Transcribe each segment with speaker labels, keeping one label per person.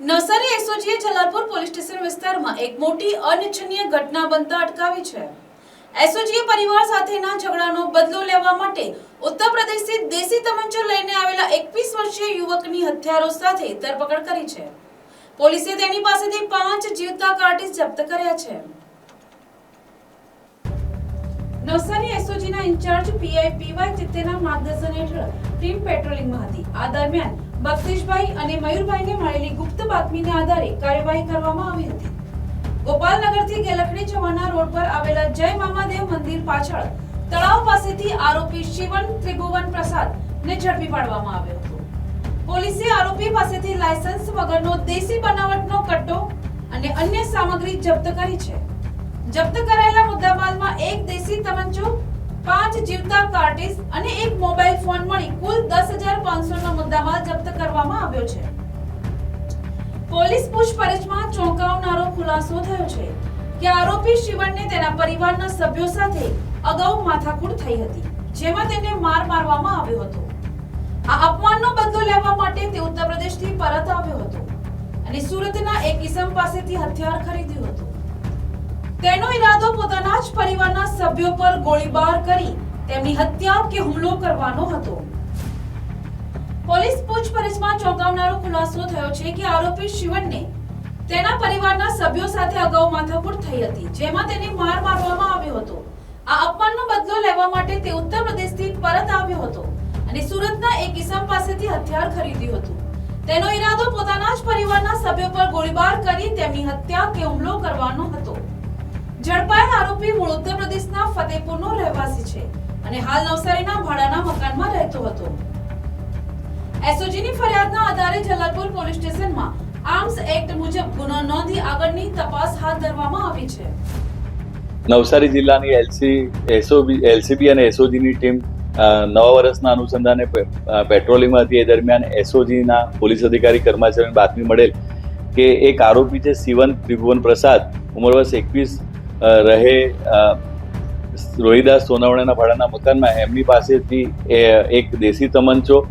Speaker 1: નવસારી એસઓજીએ Jalalpur police station વિસ્તારમાં એક મોટી અનિચ્છનીય ઘટના બનતા અટકાવી છે. એસઓજીએ પરિવાર સાથેના ઝઘડાનો બદલો લેવા માટે ઉત્તર પ્રદેશથી દેશી તમંચો લઈને આવેલા એકવીસ વર્ષીય યુવકની હથિયારો સાથે ધરપકડ કરી છે. પોલીસે તેની પાસેથી પાંચ જીવતા કાર્ટીજ જપ્ત કર્યા છે. નવસારી એસઓજીના ઇન્ચાર્જ પીઆઈ પીવાય ચિત્તેના માર્ગદર્શન હેઠળ ટીમ પેટ્રોલિંગમાં હતી. આ દરમિયાન બક્ષીશભાઈ અને મયુરભાઈને મળેલી ગુપ્ત બાતમીને આધારે કાર્યવાહી કરવામાં આવી હતી. ગોપાલનગરથી ગેલખડી જવાના રોડ પર આવેલા જય મામાદેવ મંદિર પાછળ તળાવ પાસેથી આરોપી શિવન ત્રિભુવન પ્રસાદ ને ઝડપી પાડવામાં આવ્યો હતો. પોલીસે આરોપી પાસેથી લાયસન્સ વગરનો દેશી બનાવટનો કટ્ટો અને અન્ય સામગ્રી જપ્ત કરી છે. જપ્ત કરાયેલા મુદ્દામાલમાં એક દેશી તમંચો પાંચ જીવતા કાર્ટીજ અને એક મોબાઈલ ફોન મળી કુલ દસ હજાર પાંચસો નો મુદ્દામાલ જપ્ત કરવામાં આવ્યો છે. પોલીસ પૂછપરછમાં ચોંકાવનારો ખુલાસો થયો છે કે આરોપી શિવણને તેના પરિવારના સભ્યો સાથે અગાઉ માથાકૂટ થઈ હતી, જેમાં તેને માર મારવામાં આવ્યો હતો. આ અપમાનનો બદલો લેવા માટે તે ઉત્તર પ્રદેશથી પરત આવ્યો હતો અને સુરતના એક ઇસમ પાસેથી હથિયાર ખરીદ્યું હતું. તેનો ઈરાદો પોતાના જ પરિવારના સભ્યો પર ગોળીબાર કરી તેમની હત્યા કે હુમલો કરવાનો હતો. પોલીસ પૂછપરછમાં ચોંકાવનારો ખુલાસો થયો છે કે આરોપી શિવનને તેના પરિવારના સભ્યો સાથે અગાઉ માથાકૂટ થઈ હતી, જેમાં તેને માર મારવામાં આવ્યો હતો. આ અપમાનનો બદલો લેવા માટે તે ઉત્તર પ્રદેશથી પરત આવ્યો હતો અને સુરતના એક ઇસમ પાસેથી હથિયાર ખરીદ્યું હતું. તેનો ઈરાદો પોતાના જ પરિવારના સભ્યો પર ગોળીબાર કરી તેમની હત્યા કે હુમલો કરવાનો હતો. ઝડપાયેલ આરોપી મૂળ ઉત્તર પ્રદેશના ફતેપુરનો રહેવાસી છે અને હાલ નવસારીના ભાડાના મકાનમાં રહેતો હતો. એસઓજીની ફરિયાદના આધારે જલાલપુર પોલીસ સ્ટેશનમાં આર્મ્સ એક્ટ મુજબ ગુનો નોંધી આગળની તપાસ હાથ ધરવામાં આવી છે.
Speaker 2: નવસારી જિલ્લાની એલસી, એસઓબી, એલસીબી અને એસઓજીની ટીમ નવા વર્ષના અનુસંધાને પેટ્રોલિંગમાં હતી એ દરમિયાન એસઓજીના પોલીસ અધિકારી કર્મચારીને બાતમી મળેલ કે એક આરોપી છે શિવન ત્રિભુવન પ્રસાદ. ઉંમર વર્ષ એકવીસ રહે રોહિદાસ સોનાવણાના ભાડાના મકાનમાં. એમની પાસેથી એક દેશી તમંચો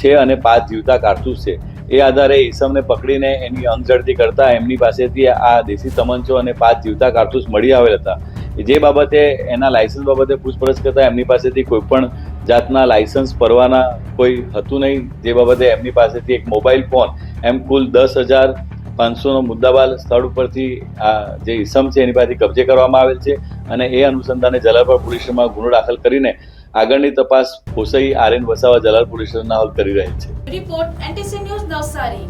Speaker 2: છે અને પાંચ જીવતા કારતૂસ છે. એ આધારે ઈસમને પકડીને એની અંગઝડતી કરતા એમની પાસેથી આ દેશી તમંચો અને પાંચ જીવતા કારતૂસ મળી આવેલ હતા. જે બાબતે એના લાયસન્સ બાબતે પૂછપરછ કરતા એમની પાસેથી કોઈ પણ જાતના લાયસન્સ પરવાના કોઈ હતું નહીં. જે બાબતે એમની પાસેથી એક મોબાઈલ ફોન, એમ કુલ દસ હજાર પાંચસોનો મુદ્દાબાલ સ્થળ ઉપરથી આ જે ઈસમ છે એની પાસેથી કબજે કરવામાં આવેલ છે અને એ અનુસંધાને જલાલપુર પોલીસમાં ગુનો દાખલ કરીને આગળની તપાસ પોસઈ આર્યન વસાવા જલાલ પોલીસ સ્ટેશનના હાલ કરી રહી છે.
Speaker 1: Report NTC news Navsari.